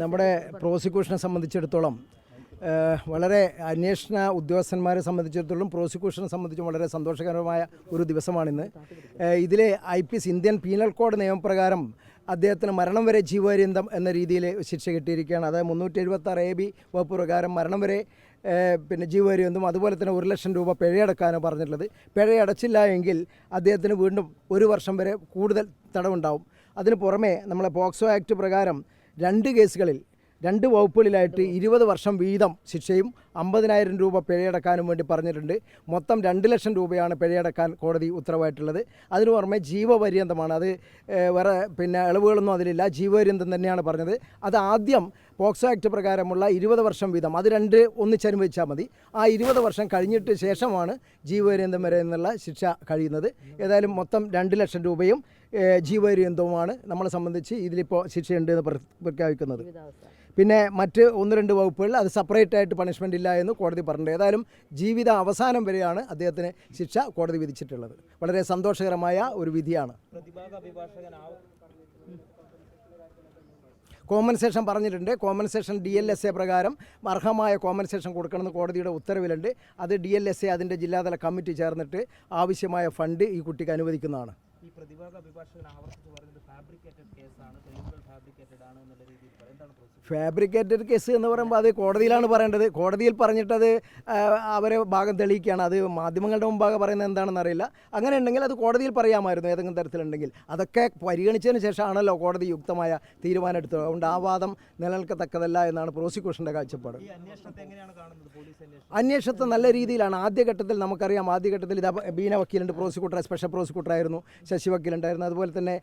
നമ്മുടെ പ്രോസിക്യൂഷനെ സംബന്ധിച്ചിടത്തോളം വളരെ അന്വേഷണ ഉദ്യോഗസ്ഥന്മാരെ സംബന്ധിച്ചിടത്തോളം പ്രോസിക്യൂഷനെ സംബന്ധിച്ചും വളരെ സന്തോഷകരമായ ഒരു ദിവസമാണിന്ന്. ഇതിലെ I P S Indian penal code നിയമപ്രകാരം അദ്ദേഹത്തിന് മരണം വരെ ജീവപര്യന്തം എന്ന രീതിയിൽ ശിക്ഷ കിട്ടിയിരിക്കുകയാണ്. അതായത് മുന്നൂറ്റി എഴുപത്തി ആറ് എ ബി വകുപ്പ് പ്രകാരം മരണം വരെ പിന്നെ ജീവപര്യന്തം അതുപോലെ തന്നെ ഒരു ലക്ഷം രൂപ പിഴയടക്കാനാണ് പറഞ്ഞിട്ടുള്ളത്. പിഴയടച്ചില്ല എങ്കിൽ അദ്ദേഹത്തിന് വീണ്ടും ഒരു വർഷം വരെ കൂടുതൽ തടവുണ്ടാവും. അതിന് പുറമേ നമ്മളെ പോക്സോ ആക്ട് പ്രകാരം രണ്ട് കേസുകളിൽ രണ്ട് വകുപ്പുകളിലായിട്ട് ഇരുപത് വർഷം വീതം ശിക്ഷയും അമ്പതിനായിരം രൂപ പിഴയടക്കാനും വേണ്ടി പറഞ്ഞിട്ടുണ്ട്. മൊത്തം രണ്ട് ലക്ഷം രൂപയാണ് പിഴയടക്കാൻ കോടതി ഉത്തരവായിട്ടുള്ളത്. അതിന് പുറമെ ജീവപര്യന്തമാണ്. അത് വേറെ പിന്നെ ഇളവുകളൊന്നും അതിലില്ല. ജീവപര്യന്തം തന്നെയാണ് പറഞ്ഞത്. അത് ആദ്യം പോക്സോ ആക്ട് പ്രകാരമുള്ള ഇരുപത് വർഷം വീതം. അത് രണ്ട് ഒന്നിച്ചനുഭവിച്ചാൽ മതി. ആ ഇരുപത് വർഷം കഴിഞ്ഞിട്ട് ശേഷമാണ് ജീവപര്യന്തം വരെ എന്നുള്ള ശിക്ഷ കഴിയുന്നത്. ഏതായാലും മൊത്തം രണ്ട് ലക്ഷം രൂപയും ജീവപര്യന്തവുമാണ് നമ്മളെ സംബന്ധിച്ച് ഇതിലിപ്പോൾ ശിക്ഷയുണ്ട് എന്ന് പ്ര- പ്രഖ്യാപിക്കുന്നത്. പിന്നെ മറ്റ് ഒന്ന് രണ്ട് വകുപ്പുകളിൽ അത് സെപ്പറേറ്റ് ആയിട്ട് പണിഷ്മെന്റ് ഇല്ല എന്ന് കോടതി പറഞ്ഞിട്ടുണ്ട്. ഏതായാലും ജീവിത അവസാനം വരെയാണ് അദ്ദേഹത്തിന് ശിക്ഷ കോടതി വിധിച്ചിട്ടുള്ളത്. വളരെ സന്തോഷകരമായ ഒരു വിധിയാണ്. കോമ്പൻസേഷൻ പറഞ്ഞിട്ടുണ്ട്. Compensation D L S A പ്രകാരം അർഹമായ കോമ്പൻസേഷൻ കൊടുക്കണമെന്ന് കോടതിയുടെ ഉത്തരവിലുണ്ട്. അത് ഡി എൽ എസ് എ അതിന്റെ ജില്ലാതല കമ്മിറ്റി ചേർന്നിട്ട് ആവശ്യമായ ഫണ്ട് ഈ കുട്ടിക്ക് അനുവദിക്കുന്നതാണ്. ഈ പ്രതിഭാഗ അഭിഭാഷകൻ ആവർത്തിച്ച് പറയുന്നത് ഫാബ്രിക്കേറ്റഡ് കേസാണ് തെളിവുകൾ ഫാബ്രിക്കേറ്റഡ് ആണ് എന്നുള്ള രീതിയിൽ. എന്താണ് ഫാബ്രിക്കേറ്റഡ് കേസ് എന്ന് പറയുമ്പോൾ അത് കോടതിയിലാണ് പറയേണ്ടത്. കോടതിയിൽ പറഞ്ഞിട്ടത് അവരെ ഭാഗം തെളിയിക്കുകയാണ്. അത് മാധ്യമങ്ങളുടെ മുമ്പാകെ പറയുന്നത് എന്താണെന്ന് അറിയില്ല. അങ്ങനെ ഉണ്ടെങ്കിൽ അത് കോടതിയിൽ പറയാമായിരുന്നു ഏതെങ്കിലും തരത്തിലുണ്ടെങ്കിൽ. അതൊക്കെ പരിഗണിച്ചതിന് ശേഷമാണല്ലോ കോടതി യുക്തമായ തീരുമാനം എടുത്തത് അതുകൊണ്ട് ആ വാദം നിലനിൽക്കത്തക്കതല്ല എന്നാണ് പ്രോസിക്യൂഷന്റെ കാഴ്ചപ്പാട്. അന്വേഷണത്തെ നല്ല രീതിയിലാണ്. ആദ്യഘട്ടത്തിൽ നമുക്കറിയാം ആദ്യഘട്ടത്തിൽ ഇത് ബീന വക്കീലുണ്ട് പ്രോസിക്യൂട്ടർ സ്പെഷ്യൽ പ്രോസിക്യൂട്ടർ ആയിരുന്നു ശശി വക്കീലുണ്ടായിരുന്നു. അതുപോലെ തന്നെ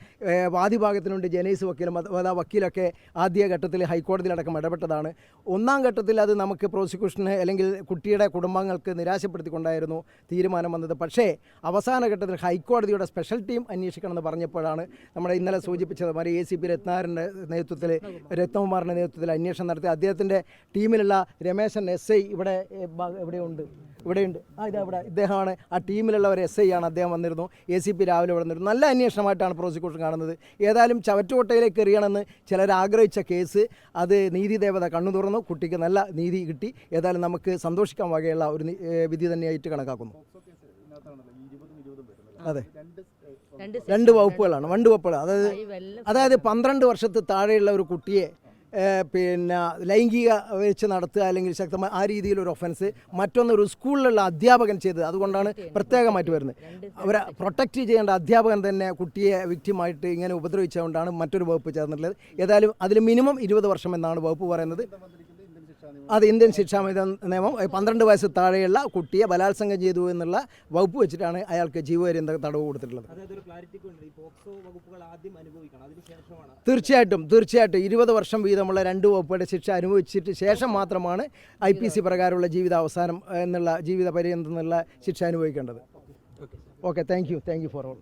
വാദിഭാഗത്തിനുണ്ട് ജനീസ് വക്കീലും ആ വക്കീലൊക്കെ ആദ്യഘട്ടത്തിൽ ഹൈക്കോടതിയിലടക്കം ഇടപെട്ടതാണ്. ഒന്നാം ഘട്ടത്തിൽ അത് നമുക്ക് പ്രോസിക്യൂഷന് അല്ലെങ്കിൽ കുട്ടിയുടെ കുടുംബങ്ങൾക്ക് നിരാശപ്പെടുത്തിക്കൊണ്ടായിരുന്നു തീരുമാനം വന്നത്. പക്ഷേ അവസാന ഘട്ടത്തിൽ ഹൈക്കോടതിയുടെ സ്പെഷ്യൽ ടീം അന്വേഷിക്കണമെന്ന് പറഞ്ഞപ്പോഴാണ് നമ്മുടെ ഇന്നലെ സൂചിപ്പിച്ചത്. മാതിരി എ സി പി രത്നാകരന്റെ നേതൃത്വത്തിൽ രത്നകുമാറിന്റെ നേതൃത്വത്തിൽ അന്വേഷണം നടത്തി. അദ്ദേഹത്തിന്റെ ടീമിലുള്ള രമേശൻ എസ് ഐ ഇവിടെ ഇവിടെയുണ്ട് ഇവിടെയുണ്ട്. ആ ഇതാ ഇവിടെ. ഇദ്ദേഹമാണ് ആ ടീമിലുള്ള ഒരു എസ് ഐ ആണ് അദ്ദേഹം വന്നിരുന്നു. എ സി പി രാവിലെ ഇവിടെ വന്നിരുന്നു. നല്ല അന്വേഷണമായിട്ടാണ് പ്രോസിക്യൂഷൻ കാണുന്നത്. ഏതായാലും ചവറ്റുകൊട്ടയിലേക്ക് എറിയണമെന്ന് ചിലർ ആഗ്രഹിച്ച കേസ്. അത് നീതി ദേവത കണ്ണു തുറന്നു. കുട്ടിക്ക് നല്ല നീതി കിട്ടി. ഏതായാലും നമുക്ക് സന്തോഷിക്കാൻ വകയുള്ള ഒരു വിധി തന്നെയായിട്ട് കണക്കാക്കുന്നു. അതെ. രണ്ട് വകുപ്പുകളാണ്. രണ്ട് വകുപ്പുകൾ അതായത് അതായത് പന്ത്രണ്ട് വർഷത്ത് താഴെയുള്ള ഒരു കുട്ടിയെ പിന്നെ ലൈംഗിക വെച്ച് നടത്തുക അല്ലെങ്കിൽ ശക്തമായ ആ രീതിയിലൊരു ഒഫൻസ് മറ്റൊന്ന് ഒരു സ്കൂളിലുള്ള അധ്യാപകൻ ചെയ്തത്. അതുകൊണ്ടാണ് പ്രത്യേകമായിട്ട് വരുന്നത്. അവരെ പ്രൊട്ടക്റ്റ് ചെയ്യേണ്ട അധ്യാപകൻ തന്നെ കുട്ടിയെ വിക്റ്റിമായിട്ട് ഇങ്ങനെ ഉപദ്രവിച്ചുകൊണ്ടാണ് മറ്റൊരു വകുപ്പ് ചേർന്നിട്ടുള്ളത്. ഏതായാലും അതിൽ മിനിമം ഇരുപത് വർഷം എന്നാണ് വകുപ്പ് പറയുന്നത്. അത് ഇന്ത്യൻ ശിക്ഷാ നിയമം പന്ത്രണ്ട് വയസ്സ് താഴെയുള്ള കുട്ടിയെ ബലാത്സംഗം ചെയ്തു എന്നുള്ള വകുപ്പ് വെച്ചിട്ടാണ് അയാൾക്ക് ജീവപര്യന്ത തടവ് കൊടുത്തിട്ടുള്ളത്. തീർച്ചയായിട്ടും തീർച്ചയായിട്ടും. ഇരുപത് വർഷം വീതമുള്ള രണ്ട് വകുപ്പുകളുടെ ശിക്ഷ അനുഭവിച്ചിട്ട് ശേഷം മാത്രമാണ് ഐ പി സി പ്രകാരമുള്ള ജീവിതാവസാനം എന്നുള്ള ജീവിത പര്യന്തം എന്നുള്ള ശിക്ഷ അനുഭവിക്കേണ്ടത്. Okay thank you. Thank you for all.